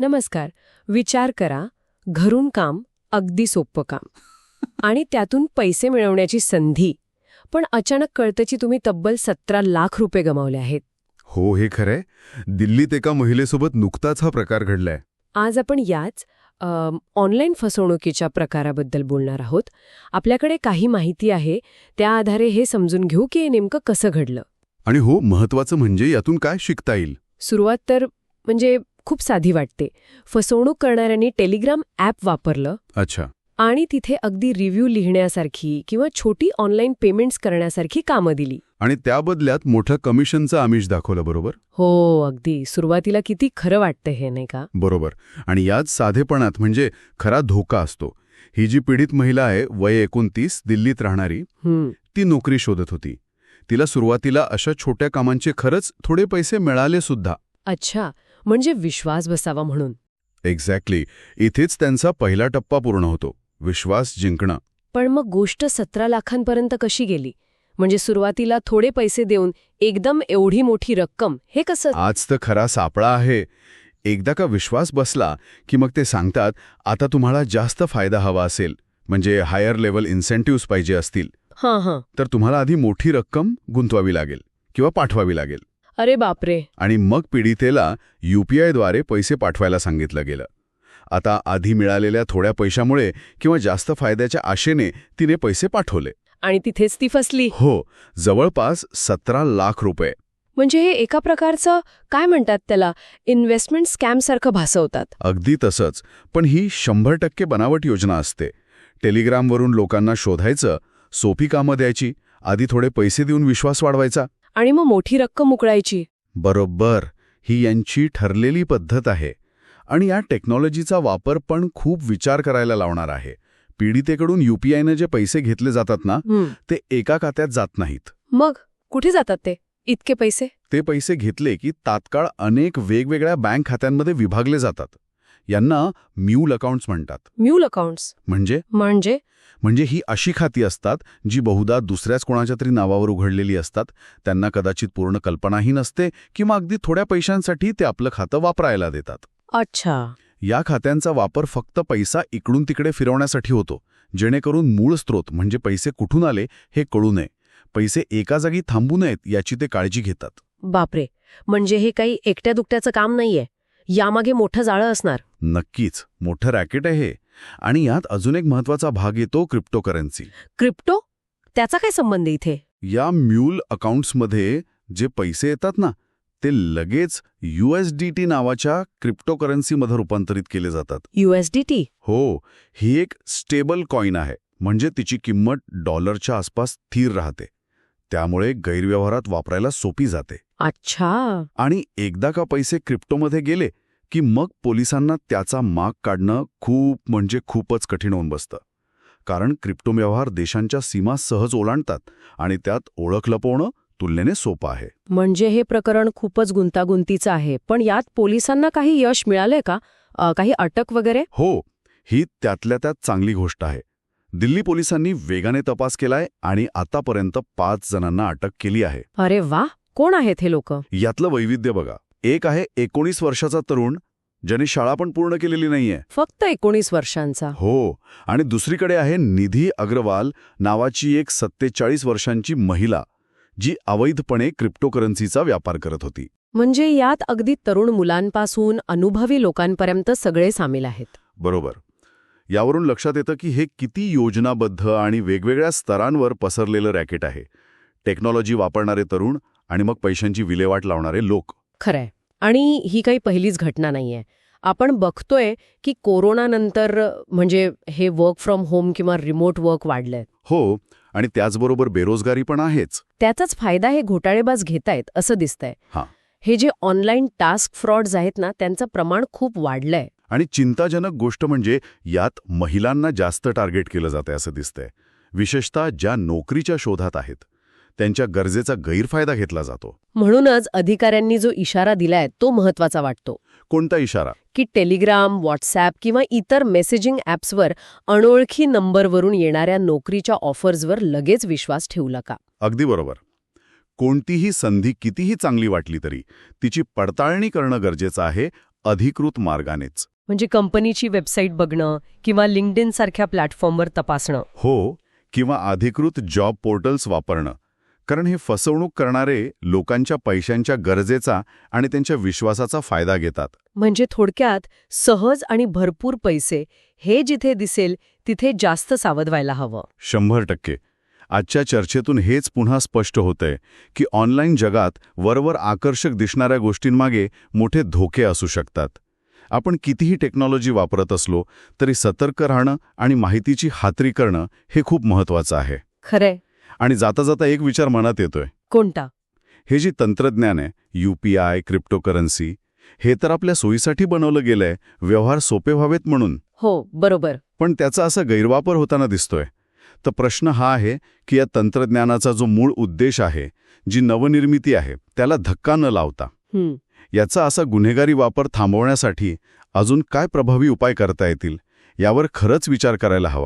नमस्कार. विचार करा घरून काम अगदी सोपं काम. आणि त्यातून पैसे मिळवण्याची संधी. पण अचानक कळतं की तुम्ही तब्बल सतरा लाख रुपये गमावले आहेत. हो हे खरंय. दिल्लीत एका महिलेसोबत नुकताच हा प्रकार घडलाय. आज आपण याच ऑनलाईन फसवणुकीच्या प्रकाराबद्दल बोलणार आहोत. आपल्याकडे काही माहिती आहे. त्या आधारे हे समजून घेऊ की हे नेमकं कसं घडलं. आणि हो महत्वाचं म्हणजे यातून काय शिकता येईल? सुरुवात तर म्हणजे खूप साधी वाटते. फसवणूक करणाऱ्यांनी टेलिग्राम ॲप वापरलं अच्छा. आणि तिथे अगदी रिव्ह्यू लिहिण्यासारखी किंवा छोटी ऑनलाईन पेमेंट्स करण्यासारखी कामं दिली. आणि त्या बदल्यात मोठं कमिशनचं आमिष दाखवलं बरोबर? हो अगदी. सुरुवातीला किती खरं वाटतं हे नाही का? बरोबर. आणि याच साधेपणात म्हणजे खरा धोका असतो. ही जी पीडित महिला आहे वय एकोणतीस दिल्लीत राहणारी ती नोकरी शोधत होती. तिला सुरुवातीला अशा छोट्या कामांचे खरंच थोडे पैसे मिळाले सुद्धा. अच्छा. म्हणजे विश्वास बसावा म्हणून. एक्झॅक्टली इथेच त्यांचा पहिला टप्पा पूर्ण होतो. विश्वास जिंकणं. पण मग गोष्ट सतरा लाखांपर्यंत कशी गेली? म्हणजे सुरुवातीला थोडे पैसे देऊन एकदम एवढी मोठी रक्कम हे कसं? आज तर खरा सापळा आहे. एकदा का विश्वास बसला की मग ते सांगतात आता तुम्हाला जास्त फायदा हवा असेल. म्हणजे हायर लेवल इन्सेंटिव्हज पाहिजे असतील. हां हां. तर तुम्हाला आधी मोठी रक्कम गुंतवावी लागेल किंवा पाठवावी लागेल. अरे बापरे. आणि मग पीडितेला यूपीआयद्वारे पैसे पाठवायला सांगितलं गेलं. आता आधी मिळालेल्या थोड्या पैशामुळे किंवा जास्त फायद्याच्या आशेने तिने पैसे पाठवले. आणि तिथेच ती फसली. हो जवळपास सतरा लाख रुपये. म्हणजे हे एका प्रकारचं काय म्हणतात त्याला इन्व्हेस्टमेंट स्कॅमसारखं भासवतात. अगदी तसंच पण ही शंभर टक्के बनावट योजना असते. टेलिग्रामवरून लोकांना शोधायचं सोपी कामं द्यायची आधी थोडे पैसे देऊन विश्वास वाढवायचा. आणि मग मोठी रक्कम उकळायची. बरोबर. ही यांची ठरलेली पद्धत आहे. आणि या टेक्नॉलॉजीचा वापर पण खूप विचार करायला लावणार आहे. पीडितेकडून यूपीआयनं जे पैसे घेतले जातात ना ते एका खात्यात जात नाहीत. मग? कुठे जातात ते? इतके पैसे? ते पैसे घेतले की तात्काळ अनेक वेगवेगळ्या बँक खात्यांमध्ये विभागले जातात. यांना म्यूल अकाउंट्स म्हणतात. Mule accounts. म्हणजे? म्हणजे? म्हणजे ही अशी खाती असतात जी बहुधा दुसऱ्याच कोणाच्या तरी नावावर उघडलेली असतात. त्यांना कदाचित पूर्ण कल्पनाही नसते किंवा अगदी थोड्या पैशांसाठी ते आपलं खातं वापरायला देतात. अच्छा. या खात्यांचा वापर फक्त पैसा इकडून तिकडे फिरवण्यासाठी होतो जेणेकरून मूळ स्रोत म्हणजे पैसे कुठून आले हे कळू नये. पैसे एका जागी थांबू नयेत याची ते काळजी घेतात. बापरे. म्हणजे हे काही एकट्या दुकट्याचं काम नाहीये. यामागे मोठं जाळं असणार. नक्कीच. मोठं रॅकेट आहे हे. आणि यात अजून एक महत्त्वाचा भाग येतो क्रिप्टोकरन्सी. क्रिप्टो? त्याचा काय संबंध इथे? या म्यूल अकाउंट्समध्ये जे पैसे येतात ना ते लगेच टी नावाच्या क्रिप्टोकरन्सीमध्ये रूपांतरित केले जातात. युएसडीटी हो. ही एक स्टेबल कॉईन आहे. म्हणजे तिची किंमत डॉलरच्या आसपास स्थिर राहते. त्यामुळे गैरव्यवहारात वापरायला सोपी जाते. अच्छा. आणि एकदा का पैसे क्रिप्टोमध्ये गेले की मग पोलिसांना त्याचा माग काढणं खूप म्हणजे खूपच कठीण होऊन बसतं. कारण क्रिप्टो व्यवहार देशांच्या सीमा सहज ओलांडतात आणि त्यात ओळख लपवणं तुलनेने सोपं आहे. म्हणजे हे प्रकरण खूपच गुंतागुंतीचं आहे. पण यात पोलिसांना काही यश मिळालंय का? अ, काही अटक वगैरे? हो ही त्यातल्या त्यात चांगली गोष्ट आहे. दिल्ली पोलिसांनी वेगाने तपास केलाय आणि आतापर्यंत पाच जणांना अटक केली आहे. अरे वा कोण आहेत हे लोक? यातलं वैविध्य बघा. एक आहे एकोणीस वर्षाचा तरुण ज्याने शाळा पण पूर्ण केलेली नाहीये. फक्त एकोणीस वर्षांचा. हो आणि दुसरीकडे आहे निधी अग्रवाल नावाची एक सत्तेचाळीस वर्षांची महिला जी अवैधपणे क्रिप्टोकरन्सीचा व्यापार करत होती. म्हणजे यात अगदी तरुण मुलांपासून अनुभवी लोकांपर्यंत सगळे सामील आहेत. बरोबर. यावरून लक्षात येतं की हे किती योजनाबद्ध आणि वेगवेगळ्या स्तरांवर पसरलेलं रॅकेट आहे. टेक्नॉलॉजी वापरणारे तरुण आणि मग पैशांची विल्हेवाट लावणारे लोक. खरंय. आणि ही काही पहिलीच घटना नाहीये. आपण बघतोय की कोरोनानंतर म्हणजे हे वर्क फ्रॉम होम किंवा रिमोट वर्क वाढलंय. हो आणि त्याचबरोबर बेरोजगारी पण आहेच. त्याचाच फायदा हे घोटाळेबाज घेतायत असं दिसतंय. हां. हे जे ऑनलाईन टास्क फ्रॉड्स आहेत ना त्यांचं प्रमाण खूप वाढलंय. आणि चिंताजनक गोष्ट म्हणजे यात महिलांना जास्त टार्गेट केलं जातंय असं दिसतंय. विशेषतः ज्या नोकरीच्या शोधात आहेत त्यांच्या गरजेचा गैरफायदा घेतला जातो. म्हणूनच अधिकाऱ्यांनी जो इशारा दिलाय तो महत्त्वाचा वाटतो. कोणता इशारा? की टेलिग्राम व्हॉट्सॲप किंवा इतर मेसेजिंग ॲप्सवर अनोळखी नंबरवरून येणाऱ्या नोकरीच्या ऑफर्सवर लगेच विश्वास ठेवू नका. अगदी बरोबर. कोणतीही संधी कितीही चांगली वाटली तरी तिची पडताळणी करणं गरजेचं आहे अधिकृत मार्गानेच. म्हणजे कंपनीची वेबसाईट बघणं किंवा लिंक्डइन सारख्या प्लॅटफॉर्मवर तपासणं. हो किंवा अधिकृत जॉब पोर्टल्स वापरणं. कारण हे फसवणूक करणारे लोकांच्या पैशांच्या गरजेचा आणि त्यांच्या विश्वासाचा फायदा घेतात. म्हणजे थोडक्यात सहज आणि भरपूर पैसे हे जिथे दिसेल तिथे जास्त सावध व्हायला हवं. शंभर टक्के. आजच्या चर्चेतून हेच पुन्हा स्पष्ट होतंय की ऑनलाईन जगात वरवर आकर्षक दिसणाऱ्या गोष्टींमागे मोठे धोके असू शकतात. आपण कितीही टेक्नॉलॉजी वापरत असलो तरी सतर्क राहणं आणि माहितीची खात्री करणं हे खूप महत्वाचं आहे. खरंय. आणि जाता जाता एक विचार मनात येतोय. कोणता? हे जे तंत्रज्ञान आहे यूपीआय क्रिप्टोकरन्सी हे तर आपल्या सोयीसाठी बनवलं गेलंय व्यवहार सोपे व्हावेत म्हणून. हो बरोबर. पण त्याचा असा गैरवापर होताना दिसतोय. तर प्रश्न हा आहे की या तंत्रज्ञानाचा जो मूळ उद्देश आहे जी नवनिर्मिती आहे त्याला धक्का न लावता. हं. याचा असा गुन्हेगारी वापर थांबवण्यासाठी अजून काय प्रभावी उपाय करता येतील यावर खरंच विचार करायला हवा.